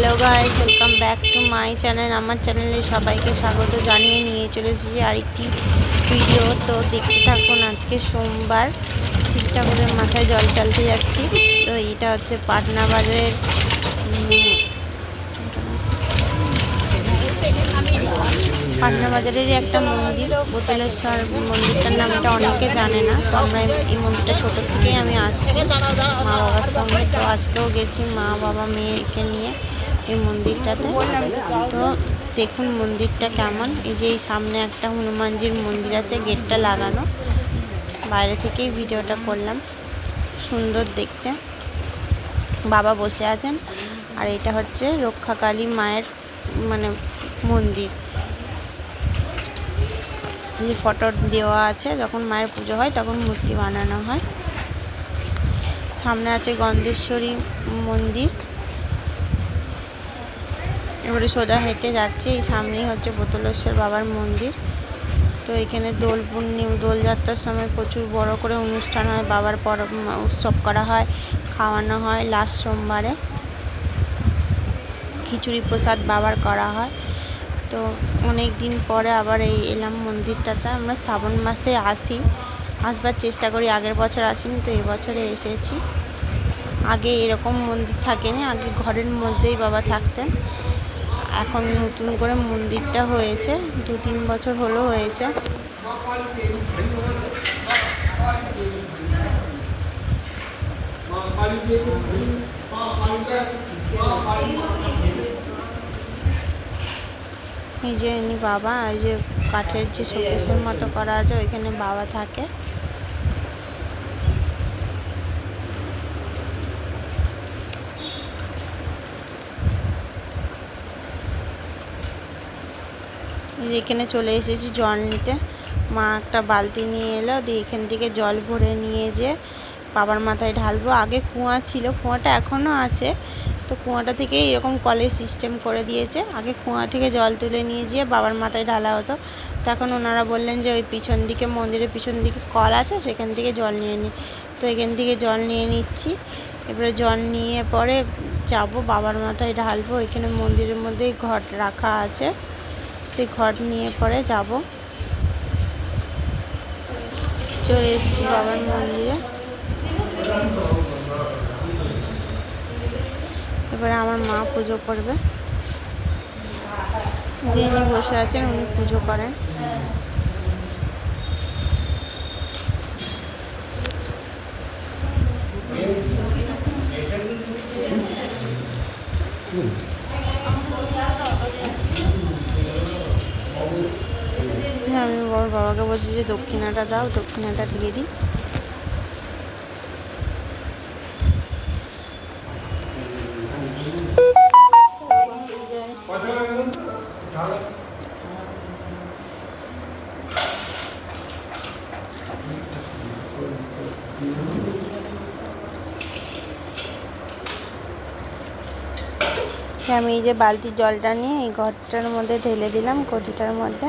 Hello guys welcome back to my channel আমার চ্যানেলে সবাইকে স্বাগত জানিয়ে নিয়ে চলে এসেছি আরেকটি ভিডিও তো দেখতে থাকুন, আজকে সোমবার শিব ঠাকুরের মাথায় জল টালতে যাচ্ছি। তো এটা হচ্ছে পাটনা বাজারের পাটনা বাজারেরই একটা মন্দির। বোতলেশ্বর মন্দিরটার নামটা অনেকে জানে না। তো আমরা এই মন্দিরটা ছোটো থেকেই আমি আসছি মা বাবার সঙ্গে। তো আজকেও গেছি মা, বাবা মেয়েকে নিয়ে। এই মন্দিরটাতে। তো দেখুন মন্দিরটা কেমন। এই যে এই সামনে একটা হনুমানজির মন্দির আছে, গেটটা লাগানো। বাইরে থেকেই ভিডিওটা করলাম। সুন্দর দেখতে। বাবা বসে আছেন। আর এটা হচ্ছে রক্ষাকালী মায়ের মানে মন্দির। যে ফটো দেওয়া আছে, যখন মায়ের পুজো হয়, তখন মূর্তি বানানো হয়। সামনে আছে গন্ধেশ্বরী মন্দির। এবারে সোজা হেঁটে যাচ্ছে, এই সামনেই হচ্ছে বোতলেশ্বর বাবার মন্দির। তো এখানে দোল পূর্ণিমা দোলযাত্রার সময় প্রচুর বড় করে অনুষ্ঠান হয়, বাবার পর উৎসব করা হয়, খাওয়ানো হয় লাস্ট সোমবারে। খিচুড়ি প্রসাদ বাবার করা হয়। তো অনেক দিন পরে আবার এই এলাম মন্দিরটাতে, আমরা শ্রাবণ মাসে আসি। আসবার চেষ্টা করি, আগের বছর আসিনি, তো এবছরে এসেছি। আগে এরকম মন্দির থাকেনি, আগে ঘরের মধ্যেই বাবা থাকতেন। এখন নতুন করে মন্দিরটা হয়েছে, দু তিন বছর হলো হয়েছে। এই যে ইনি বাবা, এই যে কাঠের যে শোকেসের মতো করা আছে, ওইখানে বাবা থাকে। এই যে এখানে চলে এসেছি জল নিতে। মা একটা বালতি নিয়ে এলো, দিয়ে এখান থেকে জল ভরে নিয়ে যে বাবার মাথায় ঢালবো। আগে কুয়া ছিল, কুয়াটা এখনও আছে। তো কুয়াটা থেকে এরকম কলের সিস্টেম করে দিয়েছে। আগে কুয়া থেকে জল তুলে নিয়ে গিয়ে বাবার মাথায় ঢালা হতো। তো এখন ওনারা বললেন যে ওই পিছন দিকে, মন্দিরের পিছন দিকে কল আছে, সেখান থেকে জল নিয়ে নিই তো এখান থেকে জল নিয়ে নিচ্ছি। এবারে জল নিয়ে পরে যাব, বাবার মাথায় ঢালবো। এখানে মন্দিরের মধ্যেই ঘট রাখা আছে। সেই ঘট নিয়ে পরে যাব। চলে এসেছি বাবার মন্দিরে। এবারে আমার মা পুজো করবে। যিনি বসে আছেন উনি পুজো করেন। হ্যাঁ, আমি ওর বাবাকে বলছি যে দক্ষিণাটা দাও দক্ষিণাটা দিয়ে দিই। আমি এই যে বালতির জলটা নিয়ে এই ঘরটার মধ্যে ঢেলে দিলাম কটিটার মধ্যে।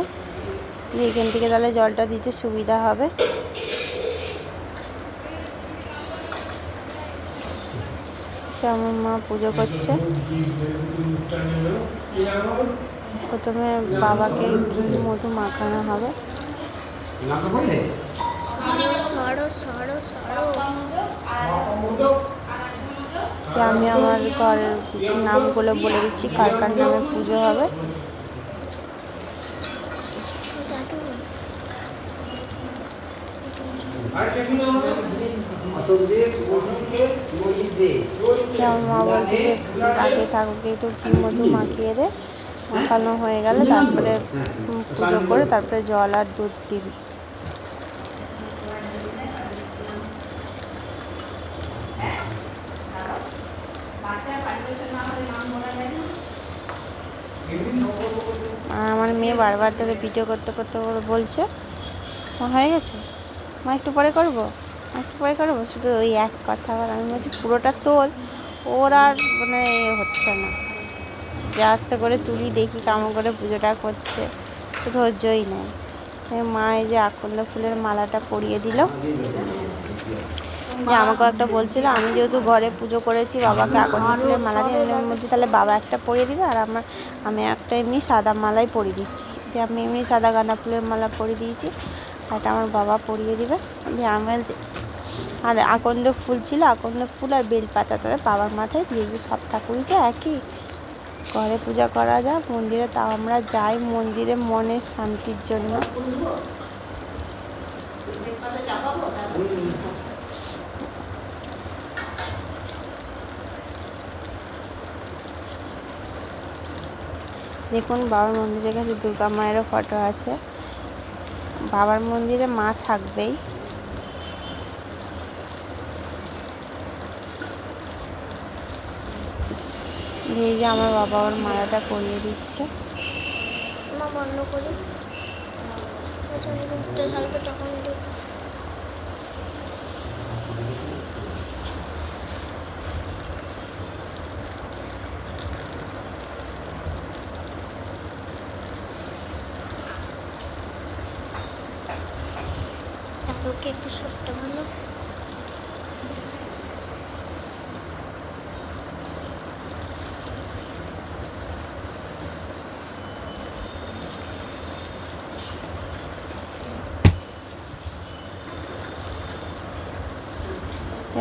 দিয়ে এখান থেকে তাহলে জলটা দিতে সুবিধা হবে। আমার মা পুজো করছে। প্রথমে বাবাকে ঘি মধু মাখানো হবে। আমি আমার ঘরের নামগুলো বলে দিচ্ছি কার কার নামে পুজো হবে। আমার মা বলছে যে তাকে ঠাকুরকে একটু ঘি মধু মাখিয়ে দে মাখানো হয়ে গেলে তারপরে পুজো করে তারপরে জল আর দুধ দিবি আমার মেয়ে বারবার ধরে ভিডিও করতে করতে করে বলছে। মা হয়ে গেছে? মা, একটু পরে করব? একটু পরে করব? শুধু ওই এক কথা আবার আমি বলছি, পুরোটা তোল। ওর আর মানে হচ্ছে না। যে আস্তে করে তুলি, দেখি কেমন করে পুজোটা করছে। তো ধৈর্যই নেই। মা, এই যে আকন্দ ফুলের মালাটা পরিয়ে দিল। যে আমাকেও একটা বলছিল, আমি যেহেতু ঘরে পুজো করেছি, বাবাকে আকন্দ ফুলের মালা দিয়ে বলছি, তাহলে বাবা একটা পরিয়ে দিবে, আর আমার, আমি একটা এমনি সাদা মালাই পরিয়ে দিচ্ছি। যে আমি এমনি সাদা গাঁদা ফুলের মালা পরিয়ে দিয়েছি। এটা আমার বাবা পরিয়ে দিবে। দিয়ে আমার আর আকন্দ ফুল ছিল, আকন্দ ফুল আর বেলপাতা তাহলে বাবার মাথায় দিয়ে দিই সব ঠাকুরকে একই। ঘরে পূজা করা যায়, মন্দিরে তাও আমরা যাই মন্দিরে মনের শান্তির জন্য। দেখুন বাবার মন্দিরের কাছে দুর্গা মায়েরও ফটো আছে। বাবার মন্দিরে মা থাকবেই। এই যে আমার বাবা ওর মালাটা করিয়ে দিচ্ছে। মা বন্ধ করি থাকবে তখন ঠাকুরকে একটু ছোট্ট ভালো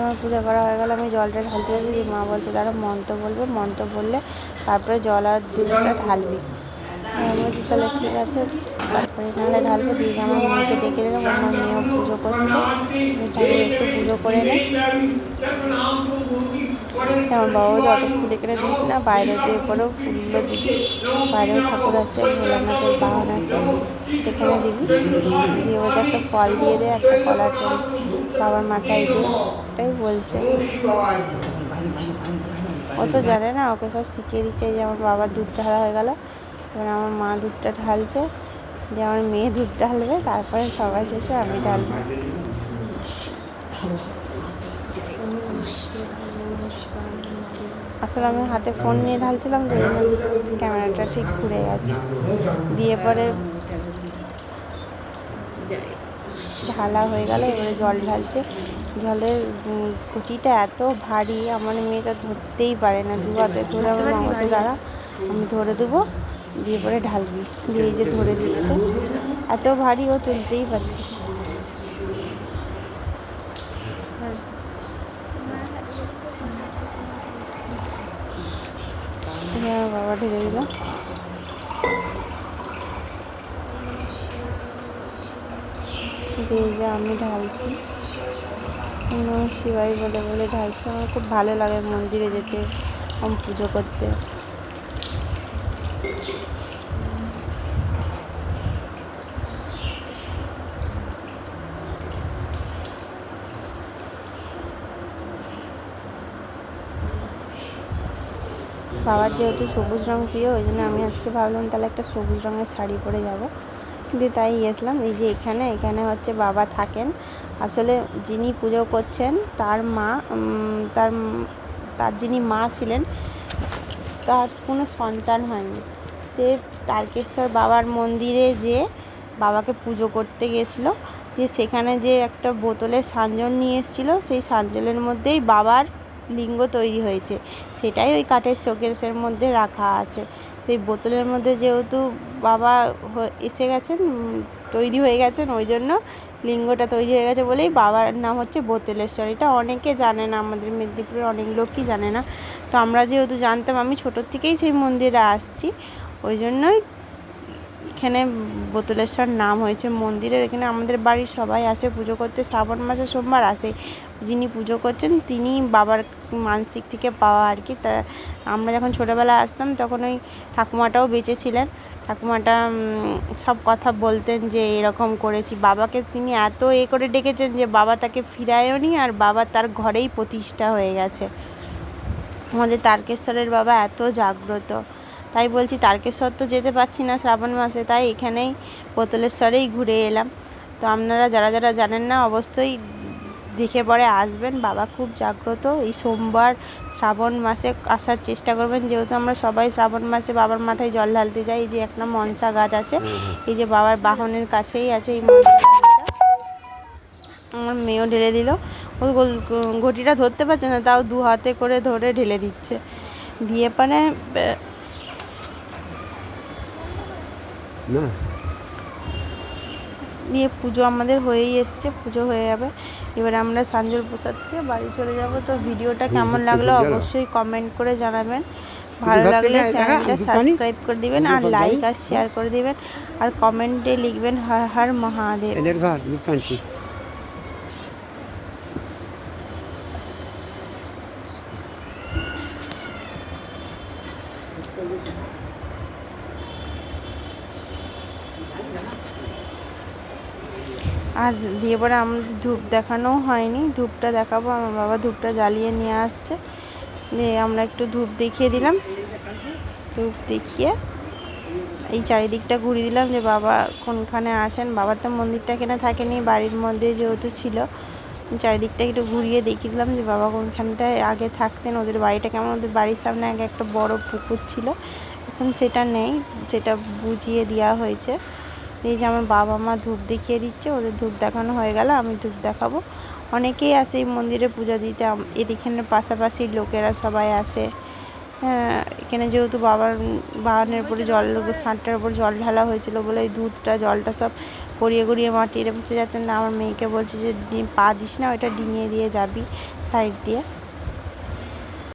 আমার পূজা করা হয়ে গেল, আমি জলটা ঢালতে গেছি মা বলছে তারা মন্ত্র বলবে, মন্ত্র বললে তারপরে জল আর দুধটা ঢালবি। আমি বলছি, তাহলে ঠিক আছে। তারপরে নাহলে ঢালবো দিয়ে আমার মেয়েকে ডেকে দিলাম আমার মেয়েও পুজো করছে। বলছি একটু পুজো করে নিই আমার বাবাও যত ফুল এখানে দিচ্ছি না, বাইরে দিয়ে করেও ফুলগুলো দিবি বাইরেও ঠাকুর আছে, ভোলানাথের বাহন আছে। সেখানে দিবি দিয়ে বলছে একটা ফল দিয়ে দে একটা কলার চল বাবার মাথায় দিয়ে, ওটাই বলছে। ও তো জানে না, ওকে সব শিখিয়ে দিচ্ছে যে আমার বাবার দুধ ঢালা হয়ে গেল। এবার আমার মা দুধটা ঢালছে। দিয়ে আমার মেয়ে দুধ ঢালবে, তারপরে সবার শেষে আমি ঢালবো আসলে আমি হাতে ফোন নিয়ে ঢালছিলাম, তো ক্যামেরাটা ঠিক ঘুরে গেছে। দিয়ে পরে ঢালা হয়ে গেল, এবারে জল ঢালছে। জলের ঘটিটা এত ভারী, আমার মেয়েটা ধরতেই পারে না। দু হাতে ধরে আমার মা বলছে দাঁড়া আমি ধরে দেবো। দিয়ে পরে ঢালবি দিয়ে এই যে ধরে দিচ্ছে। এত ভারী ও তুলতেই পারছে আমার বাবা ঢেলে দিল। দিয়ে যে আমি ঢালছি। শিবাই বলে বলে ঢালছি। আমার খুব ভালো লাগে মন্দিরে যেতে আমি পুজো করতে। বাবার যেহেতু সবুজ রং প্রিয়, ওই জন্য আমি আজকে ভাবলাম তাহলে একটা সবুজ রঙের শাড়ি পরে যাব। দিয়ে তাই গেছিলাম এই যে এখানে এখানে হচ্ছে বাবা থাকেন। আসলে যিনি পুজো করছেন, তার মা তার তার যিনি মা ছিলেন, তার কোনো সন্তান হয়নি। সে তারকেশ্বর বাবার মন্দিরে যে বাবাকে পুজো করতে গেছিল। দিয়ে সেখানে যে একটা বোতলে সাঞ্জল নিয়ে এসেছিল, সেই সাঞ্জলের মধ্যেই বাবার লিঙ্গ তৈরি হয়েছে। সেটাই ওই কাঠের শোকেসের মধ্যে রাখা আছে। সেই বোতলের মধ্যে যেহেতু বাবা এসে গেছেন, তৈরি হয়ে গেছেন, ওই জন্য লিঙ্গটা তৈরি হয়ে গেছে বলেই বাবার নাম হচ্ছে বোতলেশ্বর। এটা অনেকে জানে না, আমাদের মেদিনীপুরের অনেক লোকই জানে না। তো আমরা যেহেতু জানতাম, আমি ছোটোর থেকেই সেই মন্দিরে আসছি। ওই জন্যই এখানে বোতলেশ্বর নাম হয়েছে মন্দিরের। এখানে আমাদের বাড়ির সবাই আসে, পুজো করতে। শ্রাবণ মাসে সোমবার আসে। যিনি পুজো করছেন, তিনি বাবার মানসিক থেকে পাওয়া আর কি। তা আমরা যখন ছোটোবেলায় আসতাম, তখন ওই ঠাকুমাটাও বেঁচে ছিলেন। ঠাকুমাটা সব কথা বলতেন যে, এরকম করেছি। বাবাকে তিনি এত এ করে ডেকেছেন যে, বাবা তাকে ফিরায়ও নি আর বাবা তার ঘরেই প্রতিষ্ঠা হয়ে গেছে। আমাদের তারকেশ্বরের বাবা এত জাগ্রত। তাই বলছি তারকেশ্বর তো যেতে পারছি না শ্রাবণ মাসে তাই এখানেই বোতলেশ্বরেই ঘুরে এলাম। তো আপনারা যারা যারা জানেন না অবশ্যই দেখে পরে আসবেন। বাবা খুব জাগ্রত এই সোমবার শ্রাবণ মাসে আসার চেষ্টা করবেন। যেহেতু আমরা সবাই শ্রাবণ মাসে বাবার মাথায় জল ঢালতে যাই এই যে একটা মনসা গাছ আছে এই যে বাবার বাহনের কাছেই আছে এই মনসা গাছটা। আমার মেয়েও ঢেলে দিল। ও ঘটিটা ধরতে পারছে না তাও দু হাতে করে ধরে ঢেলে দিচ্ছে। দিয়ে পরে না? দিয়ে পুজো আমাদের হয়েই এসছে পুজো হয়ে যাবে। এবারে আমরা সাঞ্জল প্রসাদ থেকে বাড়ি চলে যাব। তো ভিডিওটা কেমন লাগল অবশ্যই কমেন্ট করে জানাবেন। ভালো লাগলে চ্যানেলটা সাবস্ক্রাইব করে দিবেন আর লাইক আর শেয়ার করে দিবেন। আর কমেন্টে লিখবেন হর হর মহাদেব। এদের ঘর দুধ কাঁচি আর দিয়ে পরে আমাদের ধূপ দেখানোও হয়নি, ধূপটা দেখাবো, আমার বাবা ধূপটা জ্বালিয়ে নিয়ে আসছে। দিয়ে আমরা একটু ধূপ দেখিয়ে দিলাম। ধূপ দেখিয়ে এই চারিদিকটা ঘুরিয়ে দিলাম যে বাবা কোনখানে আছেন। বাবার তো মন্দিরটা এখানে থাকেনি, বাড়ির মধ্যে যেহেতু ছিল। চারিদিকটা একটু ঘুরিয়ে দেখিয়ে দিলাম যে বাবা কোনখানটায় আগে থাকতেন, ওদের বাড়িটা কেমন? ওদের বাড়ির সামনে আগে একটা বড় পুকুর ছিল। এখন সেটা নেই, সেটা বুঝিয়ে দেওয়া হয়েছে। এই যে আমার বাবা মা ধূপ দেখিয়ে দিচ্ছে, ওদের ধূপ দেখানো হয়ে গেল, আমি ধূপ দেখাবো। অনেকেই আসে এই মন্দিরে পূজা দিতে এদিকের পাশাপাশি লোকেরা সবাই আসে। হ্যাঁ এখানে যেহেতু বাবার, বাগানের উপরে জল ষাঁড়টার উপর জল ঢালা হয়েছিল বলে এই দুধটা, জলটা সব গড়িয়ে গড়িয়ে মাটির বসে যাচ্ছে। না, আমার মেয়েকে বলছে যে পা দিস না, ওইটা ডিঙিয়ে দিয়ে যাবি, সাইড দিয়ে।